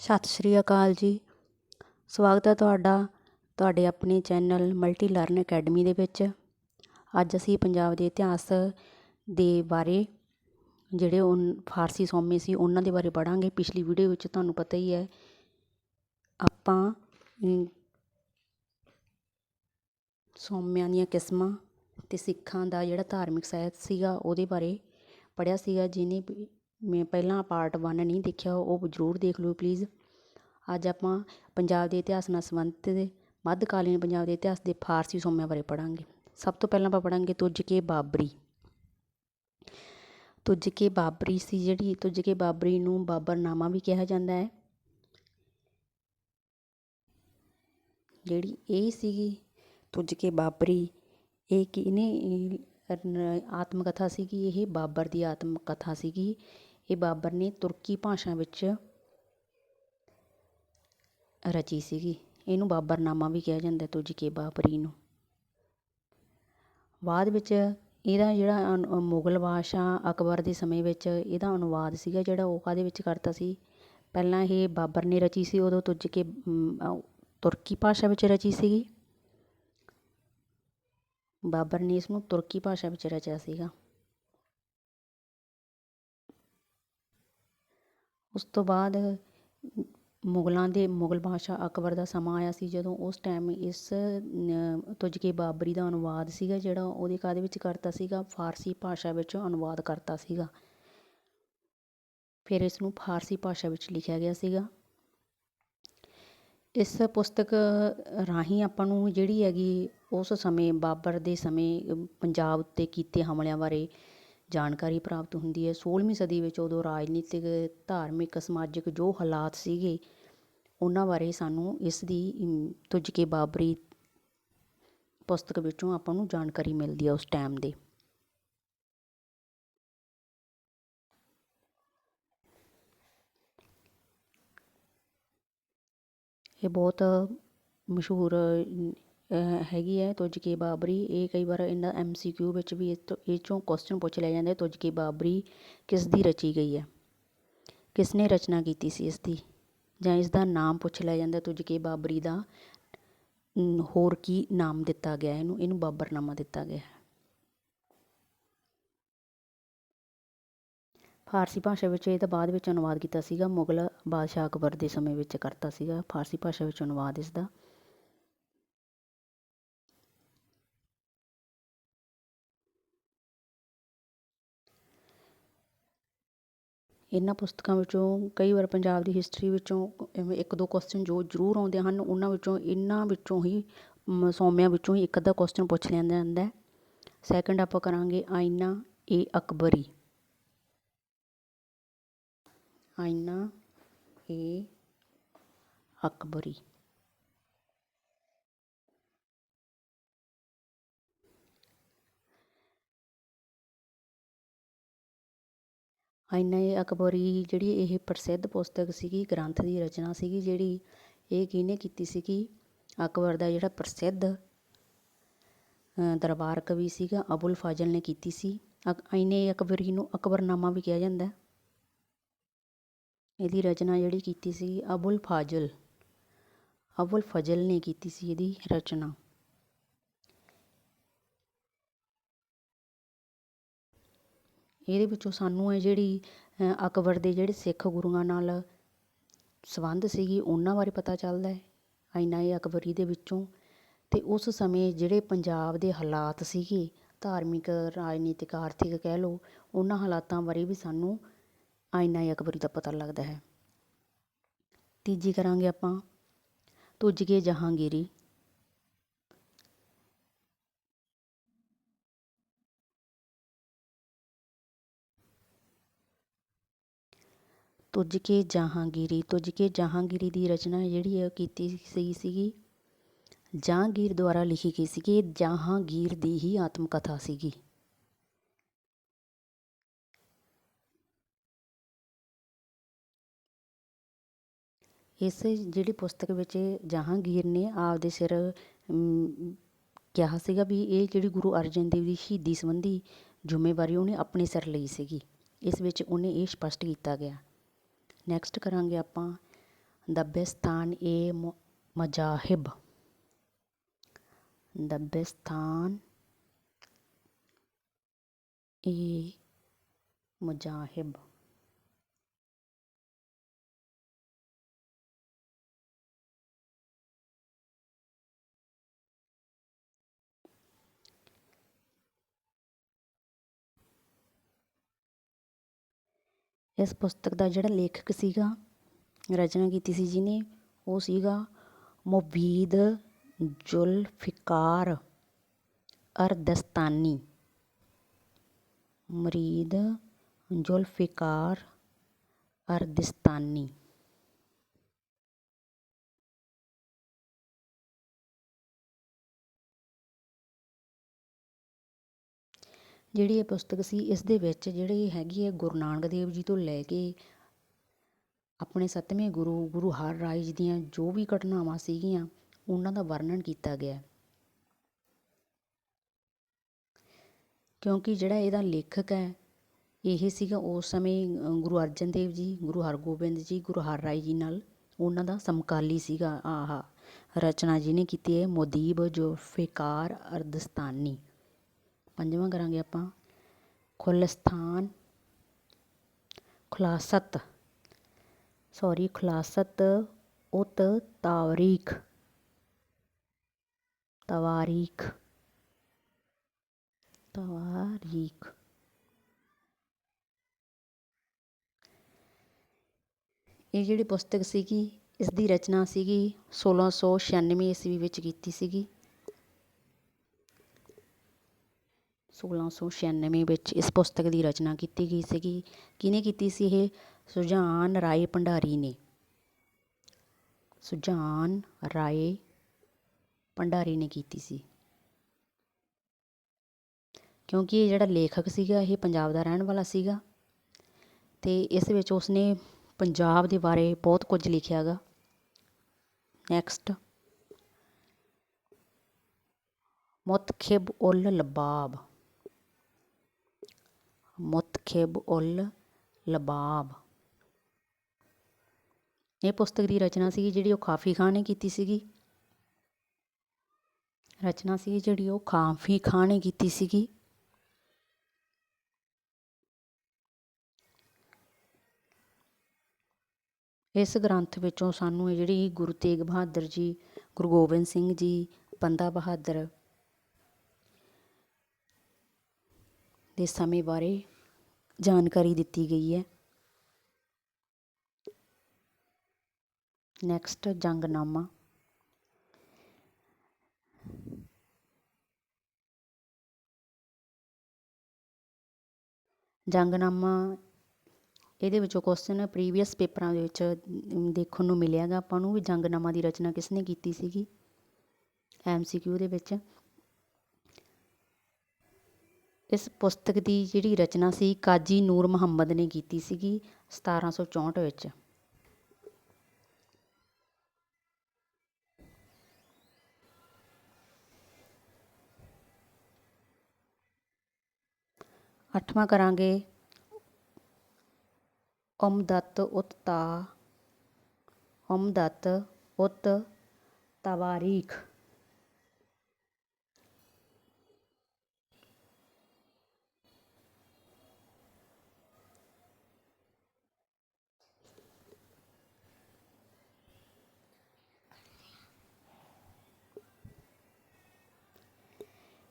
ਸਤਿ ਸ਼੍ਰੀ ਅਕਾਲ ਜੀ। ਸਵਾਗਤ ਹੈ ਤੁਹਾਡਾ ਤੁਹਾਡੇ ਆਪਣੇ ਚੈਨਲ ਮਲਟੀ ਲਰਨ ਅਕੈਡਮੀ ਦੇ ਵਿੱਚ। ਅੱਜ ਅਸੀਂ ਪੰਜਾਬ ਦੇ ਇਤਿਹਾਸ ਦੇ ਬਾਰੇ ਜਿਹੜੇ ਉਹ ਫਾਰਸੀ ਸੌਮੇ ਸੀ ਉਹਨਾਂ ਦੇ ਬਾਰੇ ਪੜਾਂਗੇ ਪਿਛਲੀ ਵੀਡੀਓ ਵਿੱਚ ਤੁਹਾਨੂੰ ਪਤਾ ਹੀ ਹੈ ਆਪਾਂ ਅਮ, ਸੌਮਿਆਂ ਦੀਆਂ ਕਿਸਮਾਂ ਅਤੇ ਸਿੱਖਾਂ ਦਾ ਜਿਹੜਾ ਧਾਰਮਿਕ ਸਾਹਿਤ ਸੀਗਾ ਉਹਦੇ ਬਾਰੇ ਪੜ੍ਹਿਆ ਸੀਗਾ ਜਿਹਨੇ ਵੀ ਮੈਂ ਪਹਿਲਾਂ ਪਾਰਟ ਵਨ ਨਹੀਂ ਦੇਖਿਆ, ਉਹ ਜ਼ਰੂਰ ਦੇਖ ਲਓ ਪਲੀਜ਼ ਅੱਜ ਆਪਾਂ ਪੰਜਾਬ ਦੇ ਇਤਿਹਾਸ ਨਾਲ ਸੰਬੰਧਿਤ ਮੱਧਕਾਲੀਨ ਪੰਜਾਬ ਦੇ ਇਤਿਹਾਸ ਦੇ ਫਾਰਸੀ ਸੋਮਿਆਂ ਬਾਰੇ ਪੜ੍ਹਾਂਗੇ। ਸਭ ਤੋਂ ਪਹਿਲਾਂ ਆਪਾਂ ਪੜ੍ਹਾਂਗੇ ਤੁੱਜ ਕੇ ਬਾਬਰੀ। ਤੁੱਜ ਕੇ ਬਾਬਰੀ ਸੀ ਜਿਹੜੀ, ਤੁੱਜ ਕੇ ਬਾਬਰੀ ਨੂੰ ਬਾਬਰਨਾਮਾ ਵੀ ਕਿਹਾ ਜਾਂਦਾ ਹੈ। ਜਿਹੜੀ ਇਹ ਸੀਗੀ ਤੁੱਜ ਕੇ ਬਾਬਰੀ, ਇਹ ਕਿਹਨੇ ਆਤਮ ਕਥਾ ਸੀਗੀ, ਇਹ ਬਾਬਰ ਦੀ ਆਤਮ ਕਥਾ ਸੀਗੀ। ਇਹ ਬਾਬਰ ਨੇ ਤੁਰਕੀ ਭਾਸ਼ਾ ਵਿੱਚ ਰਚੀ ਸੀਗੀ। ਇਹਨੂੰ ਬਾਬਰਨਾਮਾ ਵੀ ਕਿਹਾ ਜਾਂਦਾ ਤੁੱਜ ਕੇ ਬਾਬਰੀ ਨੂੰ। ਬਾਅਦ ਵਿੱਚ ਇਹਦਾ ਜਿਹੜਾ ਅਨ- ਮੁਗਲ ਬਾਦਸ਼ਾਹ ਅਕਬਰ ਦੇ ਸਮੇਂ ਵਿੱਚ ਇਹਦਾ ਅਨੁਵਾਦ ਸੀਗਾ, ਜਿਹੜਾ ਉਹ ਕਾਹਦੇ ਵਿੱਚ ਕਰਤਾ ਸੀ? ਪਹਿਲਾਂ ਇਹ ਬਾਬਰ ਨੇ ਰਚੀ ਸੀ, ਉਦੋਂ ਤੁੱਜ ਕੇ ਤੁਰਕੀ ਭਾਸ਼ਾ ਵਿੱਚ ਰਚੀ ਸੀਗੀ। ਬਾਬਰ ਨੇ ਇਸ ਨੂੰ ਤੁਰਕੀ ਭਾਸ਼ਾ ਵਿੱਚ ਰਚਿਆ ਸੀਗਾ। ਉਸ ਤੋਂ ਬਾਅਦ ਮੁਗਲਾਂ ਦੇ ਮੁਗਲ ਬਾਦਸ਼ਾਹ ਅਕਬਰ ਦਾ ਸਮਾਂ ਆਇਆ ਸੀ, ਜਦੋਂ ਉਸ ਟਾਈਮ ਇਸ ਨ- ਤੁੱਜ ਕੇ ਬਾਬਰੀ ਦਾ ਅਨੁਵਾਦ ਸੀਗਾ, ਜਿਹੜਾ ਉਹਦੇ ਕਾਹਦੇ ਵਿੱਚ ਕਰਤਾ ਸੀਗਾ, ਫਾਰਸੀ ਭਾਸ਼ਾ ਵਿੱਚ ਅਨੁਵਾਦ ਕਰਤਾ ਸੀਗਾ। ਫਿਰ ਇਸ ਨੂੰ ਫਾਰਸੀ ਭਾਸ਼ਾ ਵਿੱਚ ਲਿਖਿਆ ਗਿਆ ਸੀਗਾ। ਇਸ ਪੁਸਤਕ ਰਾਹੀਂ ਆਪਾਂ ਨੂੰ ਜਿਹੜੀ ਹੈਗੀ ਉਸ ਸਮੇਂ, ਬਾਬਰ ਦੇ ਸਮੇਂ ਪੰਜਾਬ ਉੱਤੇ ਕੀਤੇ ਹਮਲਿਆਂ ਬਾਰੇ ਜਾਣਕਾਰੀ ਪ੍ਰਾਪਤ ਹੁੰਦੀ ਹੈ। 16ਵੀਂ ਸਦੀ ਵਿੱਚ ਉਦੋਂ ਰਾਜਨੀਤਿਕ ਧਾਰਮਿਕ ਸਮਾਜਿਕ ਜੋ ਹਾਲਾਤ ਸੀਗੇ ਉਹਨਾਂ ਬਾਰੇ ਸਾਨੂੰ ਇਸ ਦੀ ਅਮ, ਤੁੱਜ ਕੇ ਬਾਬਰੀ ਪੁਸਤਕ ਵਿੱਚੋਂ ਆਪਾਂ ਨੂੰ ਜਾਣਕਾਰੀ ਮਿਲਦੀ ਹੈ ਉਸ ਟਾਈਮ ਦੇ। ਇਹ ਬਹੁਤ ਮਸ਼ਹੂਰ ਹੈਗੀ ਹੈ ਤੁਜ ਕੇ ਬਾਬਰੀ। ਇਹ ਕਈ ਵਾਰ ਇਹਨਾਂ ਐਮਸੀਕਿਊ ਵਿੱਚ ਵੀ ਇਹ ਤੋਂ ਇਹ 'ਚੋਂ ਕੁਐਸਚਨ ਪੁੱਛ ਲਿਆ ਜਾਂਦਾ ਹੈ, ਤੁੱਜ ਕੇ ਬਾਬਰੀ ਕਿਸ ਦੀ ਰਚੀ ਗਈ ਹੈ? ਕਿਸ ਨੇ ਰਚਨਾ ਕੀਤੀ ਸੀ ਇਸ ਦੀ ਜਾਂ ਇਸ ਦਾ ਨਾਮ ਪੁੱਛ ਲਿਆ ਜਾਂਦਾ ਤੁੱਜ ਕੇ ਬਾਬਰੀ ਦਾ। ਹੋਰ ਕੀ ਨਾਮ ਦਿੱਤਾ ਗਿਆ ਇਹਨੂੰ? ਇਹਨੂੰ ਬਾਬਰਨਾਮਾ ਦਿੱਤਾ ਗਿਆ ਹੈ। ਫਾਰਸੀ ਭਾਸ਼ਾ ਵਿੱਚ ਇਹ ਤਾਂ ਬਾਅਦ ਵਿੱਚ ਅਨੁਵਾਦ ਕੀਤਾ ਸੀਗਾ ਮੁਗਲ ਬਾਦਸ਼ਾਹ ਅਕਬਰ ਦੇ ਸਮੇਂ ਵਿੱਚ ਕਰਤਾ ਸੀਗਾ। ਫਾਰਸੀ ਭਾਸ਼ਾ ਵਿੱਚ ਅਨੁਵਾਦ ਇਸ ਦਾ ਇਹਨਾਂ ਪੁਸਤਕਾਂ ਵਿੱਚੋਂ ਕਈ ਵਾਰ ਪੰਜਾਬ ਦੀ ਹਿਸਟਰੀ ਵਿੱਚੋਂ ਐਵੇਂ ਇੱਕ ਦੋ ਕੁਐਸਚਨ ਜੋ ਜ਼ਰੂਰ ਆਉਂਦੇ ਹਨ ਉਹਨਾਂ ਵਿੱਚੋਂ ਇਹਨਾਂ ਵਿੱਚੋਂ ਹੀ ਮ, ਸੌਮਿਆਂ ਵਿੱਚੋਂ ਹੀ ਇੱਕ ਅੱਧਾ ਕੁਐਸਚਨ ਪੁੱਛ ਲਿਆ ਜਾਂਦਾ ਸੈਕਿੰਡ ਆਪਾਂ ਕਰਾਂਗੇ ਆਇਨਾ ਏ ਅਕਬਰੀ। ਆਇਨਾ ਏ ਅਕਬਰੀ। ਆਇਨਾ ਏ ਅਕਬਰੀ ਜਿਹੜੀ ਇਹ ਪ੍ਰਸਿੱਧ ਪੁਸਤਕ ਸੀਗੀ, ਗ੍ਰੰਥ ਦੀ ਰਚਨਾ ਸੀਗੀ, ਜਿਹੜੀ ਇਹ ਕਿਹਨੇ ਕੀਤੀ ਸੀਗੀ? ਅਕਬਰ ਦਾ ਜਿਹੜਾ ਪ੍ਰਸਿੱਧ ਦਰਬਾਰ ਕਵੀ ਸੀਗਾ, ਅਬੁਲ ਫਾਜ਼ਲ ਨੇ ਕੀਤੀ ਸੀ। ਅਕ- ਆਇਨੇ ਅਕਬਰੀ ਨੂੰ ਅਕਬਰਨਾਮਾ ਵੀ ਕਿਹਾ ਜਾਂਦਾ। ਇਹਦੀ ਰਚਨਾ ਜਿਹੜੀ ਕੀਤੀ ਸੀ ਅਬੁਲ ਫਾਜ਼ਲ। ਅਬੁਲ ਫਜ਼ਲ ਨੇ ਕੀਤੀ ਸੀ ਇਹਦੀ ਰਚਨਾ। ਇਹਦੇ ਵਿੱਚੋਂ ਸਾਨੂੰ ਇਹ ਜਿਹੜੀ ਅਕਬਰ ਦੇ ਜਿਹੜੇ ਸਿੱਖ ਗੁਰੂਆਂ ਨਾਲ ਸੰਬੰਧ ਸੀਗੀ, ਉਹਨਾਂ ਬਾਰੇ ਪਤਾ ਚੱਲਦਾ ਹੈ ਏ ਅਕਬਰੀ ਦੇ ਵਿੱਚੋਂ। ਅਤੇ ਉਸ ਸਮੇਂ ਜਿਹੜੇ ਪੰਜਾਬ ਦੇ ਹਾਲਾਤ ਸੀਗੇ, ਧਾਰਮਿਕ, ਰਾਜਨੀਤਿਕ, ਆਰਥਿਕ ਕਹਿ ਲਓ, ਉਹਨਾਂ ਹਾਲਾਤਾਂ ਬਾਰੇ ਵੀ ਸਾਨੂੰ ਆਇਨਾ ਏ ਅਕਬਰੀ ਦਾ ਪਤਾ ਲੱਗਦਾ ਹੈ। ਤੀਜੀ ਕਰਾਂਗੇ ਆਪਾਂ, ਤੁੱਜ ਕੇ ਜਹਾਂਗੀਰੀ। ਤੁੱਜ ਕੇ ਜਹਾਂਗੀਰੀ, ਤੁੱਜ ਕੇ ਜਹਾਂਗੀਰੀ ਦੀ ਰਚਨਾ ਜਿਹੜੀ ਹੈ ਉਹ ਕੀਤੀ ਸੀ ਸੀਗੀ। ਜਹਾਂਗੀਰ ਦੁਆਰਾ ਲਿਖੀ ਗਈ ਸੀਗੀ ਇਹ ਜਹਾਂਗੀਰ ਦੀ ਹੀ ਆਤਮ ਕਥਾ ਸੀਗੀ। ਇਸ ਜਿਹੜੀ ਪੁਸਤਕ ਵਿੱਚ ਜਹਾਂਗੀਰ ਨੇ ਆਪਦੇ ਸਿਰ ਕਿਹਾ ਸੀਗਾ ਵੀ ਇਹ ਜਿਹੜੀ ਗੁਰੂ ਅਰਜਨ ਦੇਵ ਦੀ ਸ਼ਹੀਦੀ ਸੰਬੰਧੀ ਜ਼ਿੰਮੇਵਾਰੀ ਉਹਨੇ ਆਪਣੇ ਸਿਰ ਲਈ ਸੀਗੀ। ਇਸ ਵਿੱਚ ਉਹਨੇ ਇਹ ਸਪਸ਼ਟ ਕੀਤਾ ਗਿਆ। ਨੈਕਸਟ ਕਰਾਂਗੇ ਆਪਾਂ ਦਬਿਸਤਾਨ ਏ ਮ- ਮਜ਼ਾਹਿਬ। ਦਬਿਸਤਾਨ ਏ ਮੁਜਾਹਿਬ। ਇਸ ਪੁਸਤਕ ਦਾ ਜਿਹੜਾ ਲੇਖਕ ਸੀਗਾ, ਰਚਨਾ ਕੀਤੀ ਸੀ ਜਿਹਨੇ, ਉਹ ਸੀਗਾ ਮੁਬੀਦ ਜ਼ੁਲਫਿਕਾਰ ਅਰਦਸਤਾਨੀ। ਮੁਰੀਦ ਜ਼ੁਲਫਿਕਾਰ ਅਰਦਿਸਤਾਨੀ। ਜਿਹੜੀ ਇਹ ਪੁਸਤਕ ਸੀ, ਇਸ ਦੇ ਵਿੱਚ ਜਿਹੜੀ ਹੈਗੀ ਹੈ ਗੁਰੂ ਨਾਨਕ ਦੇਵ ਜੀ ਤੋਂ ਲੈ ਕੇ ਆਪਣੇ ਸੱਤਵੇਂ ਗੁਰੂ ਗੁਰੂ ਹਰਰਾਏ ਜੀ ਦੀਆਂ ਜੋ ਵੀ ਘਟਨਾਵਾਂ ਸੀਗੀਆਂ, ਉਹਨਾਂ ਦਾ ਵਰਣਨ ਕੀਤਾ ਗਿਆ ਕਿਉਂਕਿ ਜਿਹੜਾ ਇਹਦਾ ਲੇਖਕ ਹੈ, ਇਹ ਸੀਗਾ ਉਸ ਸਮੇਂ ਗੁਰੂ ਅਰਜਨ ਦੇਵ ਜੀ, ਗੁਰੂ ਹਰਗੋਬਿੰਦ ਜੀ, ਗੁਰੂ ਹਰਰਾਏ ਜੀ ਨਾਲ ਉਹਨਾਂ ਦਾ ਸਮਕਾਲੀ ਸੀਗਾ ਆਹ ਰਚਨਾ ਜਿਹਨੇ ਕੀਤੀ ਹੈ, ਮੁਦੀਬ ਜ਼ੁਲਫਿਕਾਰ ਅਰਦਸਤਾਨੀ ਪੰਜਵਾਂ ਕਰਾਂਗੇ ਆਪਾਂ। ਖੁਲਸਤਾਨ ਖੁਲਾਸਤ। ਸੌਰੀ ਖੁਲਾਸਤ, ਉਤ ਤਾਰੀਖ ਤਵਾਰੀਖ। ਤਵਾਰੀਖ। ਇਹ ਜਿਹੜੀ ਪੁਸਤਕ ਸੀਗੀ ਇਸ ਦੀ ਰਚਨਾ ਸੀਗੀ 1696 ਈਸਵੀ ਵਿੱਚ ਕੀਤੀ ਸੀਗੀ। 1696 ਵਿੱਚ ਇਸ ਪੁਸਤਕ ਦੀ ਰਚਨਾ ਕੀਤੀ ਗਈ ਸੀਗੀ। ਕਿਹਨੇ ਕੀਤੀ ਸੀ ਇਹ? ਸੁਜਾਨ ਰਾਏ ਭੰਡਾਰੀ ਨੇ। ਸੁਜਾਨ ਰਾਏ ਭੰਡਾਰੀ ਨੇ ਕੀਤੀ ਸੀ। ਕਿਉਂਕਿ ਇਹ ਜਿਹੜਾ ਲੇਖਕ ਸੀਗਾ, ਇਹ ਪੰਜਾਬ ਦਾ ਰਹਿਣ ਵਾਲਾ ਸੀਗਾ ਤੇ ਇਸ ਵਿੱਚ ਉਸਨੇ ਪੰਜਾਬ ਦੇ ਬਾਰੇ ਬਹੁਤ ਕੁਝ ਲਿਖਿਆ ਗਾ। ਨੈਕਸਟ ਮੁਤਖਿਬ ਉਲ ਲਬਾਬ। ਮੁਤਖਿਬ ਉਲ ਲਬਾਬ। ਇਹ ਪੁਸਤਕ ਦੀ ਰਚਨਾ ਸੀ ਜਿਹੜੀ ਉਹ ਖਾਫੀ ਖਾਨ ਨੇ ਕੀਤੀ ਸੀਗੀ। ਰਚਨਾ ਸੀ ਜਿਹੜੀ ਉਹ ਖਾਫੀ ਖਾਨ ਨੇ ਕੀਤੀ ਸੀਗੀ। ਇਸ ਗ੍ਰੰਥ ਵਿੱਚੋਂ ਸਾਨੂੰ ਜਿਹੜੀ ਗੁਰੂ ਤੇਗ ਬਹਾਦਰ ਜੀ, ਗੁਰੂ ਗੋਬਿੰਦ ਸਿੰਘ ਜੀ, ਬੰਦਾ ਬਹਾਦਰ ਦੇ ਸਮੇਂ ਬਾਰੇ ਜਾਣਕਾਰੀ ਦਿੱਤੀ ਗਈ ਹੈ। ਨੈਕਸਟ ਜੰਗਨਾਮਾ। ਜੰਗਨਾਮਾ, ਇਹਦੇ ਵਿੱਚੋਂ ਕੁਐਸਚਨ ਪ੍ਰੀਵੀਅਸ ਪੇਪਰਾਂ ਦੇ ਵਿੱਚ ਦੇਖਣ ਨੂੰ ਮਿਲਿਆਗਾ। ਆਪਾਂ ਨੂੰ ਵੀ ਜੰਗਨਾਮਾ ਦੀ ਰਚਨਾ ਕਿਸ ਨੇ ਕੀਤੀ ਸੀਗੀ? ਐਮਸੀਕਿਊ ਦੇ ਵਿੱਚ। ਇਸ ਪੁਸਤਕ ਦੀ ਜਿਹੜੀ ਰਚਨਾ ਸੀ, ਕਾਜੀ ਨੂਰ ਮੁਹੰਮਦ ਨੇ ਕੀਤੀ ਸੀਗੀ 1764 ਵਿੱਚ। ਅੱਠਵਾਂ ਕਰਾਂਗੇ, ਉਮਦਤ ਉਤ ਤਾ, ਉਮਦਤ ਉਤ ਤਵਾਰੀਖ।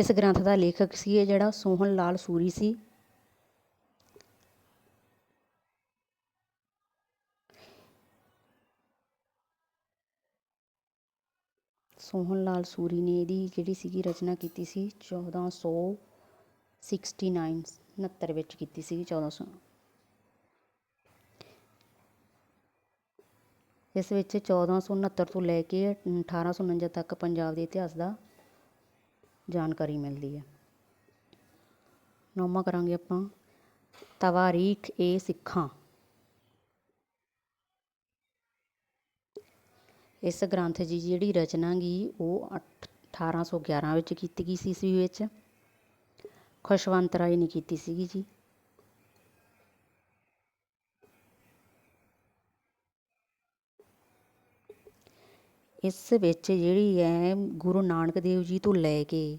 ਇਸ ਗ੍ਰੰਥ ਦਾ ਲੇਖਕ ਸੀ ਇਹ ਜਿਹੜਾ ਸੋਹਣ ਲਾਲ ਸੂਰੀ ਸੀ। ਸੋਹਣ ਲਾਲ ਸੂਰੀ ਨੇ ਇਹਦੀ ਜਿਹੜੀ ਸੀਗੀ ਰਚਨਾ ਕੀਤੀ ਸੀ 1469 69 ਵਿੱਚ ਕੀਤੀ ਸੀਗੀ 1400 ਇਸ ਵਿੱਚ 1469 ਤੋਂ ਲੈ ਕੇ 1849 ਤੱਕ ਪੰਜਾਬ ਦੇ ਇਤਿਹਾਸ ਦਾ ਜਾਣਕਾਰੀ ਮਿਲਦੀ ਹੈ। ਨੌਵਾਂ ਕਰਾਂਗੇ ਆਪਾਂ। ਤਵਾਰੀਖ ਏ ਸਿੱਖਾਂ। ਇਸ ਗ੍ਰੰਥ ਦੀ ਜਿਹੜੀ ਰਚਨਾ ਗਈ ਉਹ ਅੱਠ- 1811 ਵਿੱਚ ਕੀਤੀ ਗਈ ਸੀ ਈਸਵੀ ਵਿੱਚ। ਖੁਸ਼ਵੰਤ ਰਾਏ ਨੇ ਕੀਤੀ ਸੀਗੀ ਜੀ। ਇਸ ਵਿੱਚ ਜਿਹੜੀ ਹੈ ਗੁਰੂ ਨਾਨਕ ਦੇਵ ਜੀ ਤੋਂ ਲੈ ਕੇ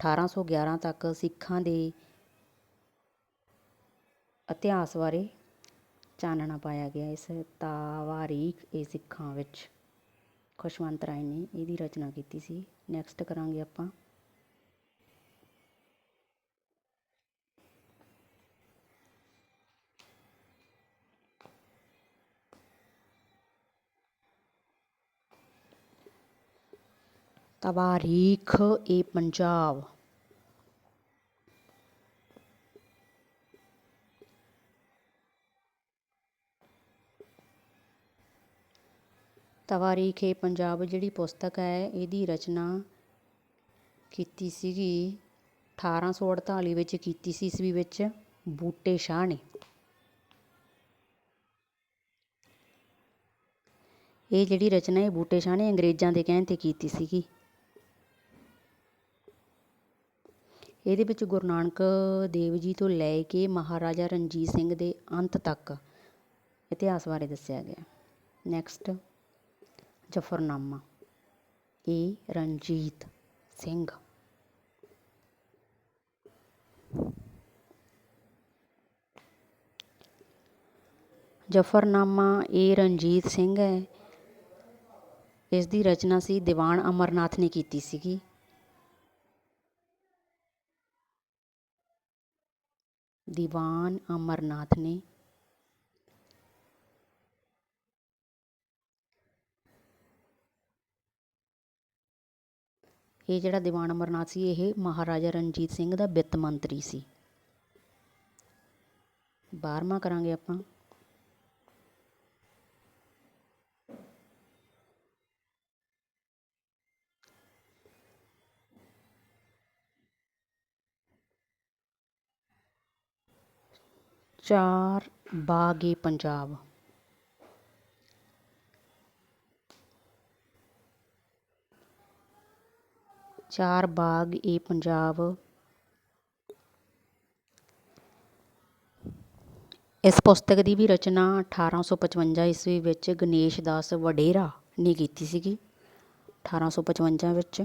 1811 ਤੱਕ ਸਿੱਖਾਂ ਦੇ ਇਤਿਹਾਸ ਬਾਰੇ ਚਾਨਣਾ ਪਾਇਆ ਗਿਆ ਇਸ ਤਾਵਾਰੀਖ ਇਹ ਸਿੱਖਾਂ ਵਿੱਚ। ਖੁਸ਼ਵੰਤ ਰਾਏ ਨੇ ਇਹਦੀ ਰਚਨਾ ਕੀਤੀ ਸੀ। ਨੈਕਸਟ ਕਰਾਂਗੇ ਆਪਾਂ। ਤਵਾਰੀਖ ਏ ਪੰਜਾਬ। ਤਵਾਰੀਖ ਏ ਪੰਜਾਬ ਜਿਹੜੀ ਪੁਸਤਕ ਹੈ, ਇਹਦੀ ਰਚਨਾ ਕੀਤੀ ਸੀਗੀ 1848 ਵਿੱਚ, ਕੀਤੀ ਸੀ ਈਸਵੀ ਵਿੱਚ ਬੂਟੇ ਸ਼ਾਹ ਨੇ। ਇਹ ਜਿਹੜੀ ਰਚਨਾ ਇਹ ਬੂਟੇ ਸ਼ਾਹ ਨੇ ਅੰਗਰੇਜ਼ਾਂ ਦੇ ਕਹਿਣ ਤੇ ਕੀਤੀ ਸੀਗੀ। ਇਹਦੇ ਵਿੱਚ ਗੁਰੂ ਨਾਨਕ ਦੇਵ ਜੀ ਤੋਂ ਲੈ ਕੇ ਮਹਾਰਾਜਾ ਰਣਜੀਤ ਸਿੰਘ ਦੇ ਅੰਤ ਤੱਕ ਇਤਿਹਾਸ ਬਾਰੇ ਦੱਸਿਆ ਗਿਆ। ਨੈਕਸਟ ਜਫਰਨਾਮਾ। ਇਹ ਰਣਜੀਤ ਸਿੰਘ। ਜਫਰਨਾਮਾ ਇਹ ਰਣਜੀਤ ਸਿੰਘ ਹੈ। ਇਸ ਦੀ ਰਚਨਾ ਸੀ ਦੀਵਾਨ ਅਮਰਨਾਥ ਨੇ ਕੀਤੀ ਸੀਗੀ। ਦੀਵਾਨ ਅਮਰਨਾਥ ਨੇ। ਇਹ ਜਿਹੜਾ ਦੀਵਾਨ ਅਮਰਨਾਥ ਸੀ, ਇਹ ਮਹਾਰਾਜਾ ਰਣਜੀਤ ਸਿੰਘ ਦਾ ਵਿੱਤ ਮੰਤਰੀ ਸੀ। ਬਾਰਵਾਂ ਕਰਾਂਗੇ ਆਪਾਂ। ਚਾਰ ਬਾਗ ਏ ਪੰਜਾਬ। ਚਾਰ ਬਾਗ ਏ ਪੰਜਾਬ। ਇਸ ਪੁਸਤਕ ਦੀ ਵੀ ਰਚਨਾ 1855 ਈਸਵੀ ਵਿੱਚ ਗਣੇਸ਼ ਦਾਸ ਵਡੇਰਾ ਨੇ ਕੀਤੀ ਸੀਗੀ। 1855 ਵਿੱਚ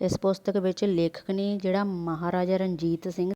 ਇਸ ਪੁਸਤਕ ਵਿੱਚ ਲੇਖਕ ਨੇ ਜਿਹੜਾ ਮਹਾਰਾਜਾ ਰਣਜੀਤ ਸਿੰਘ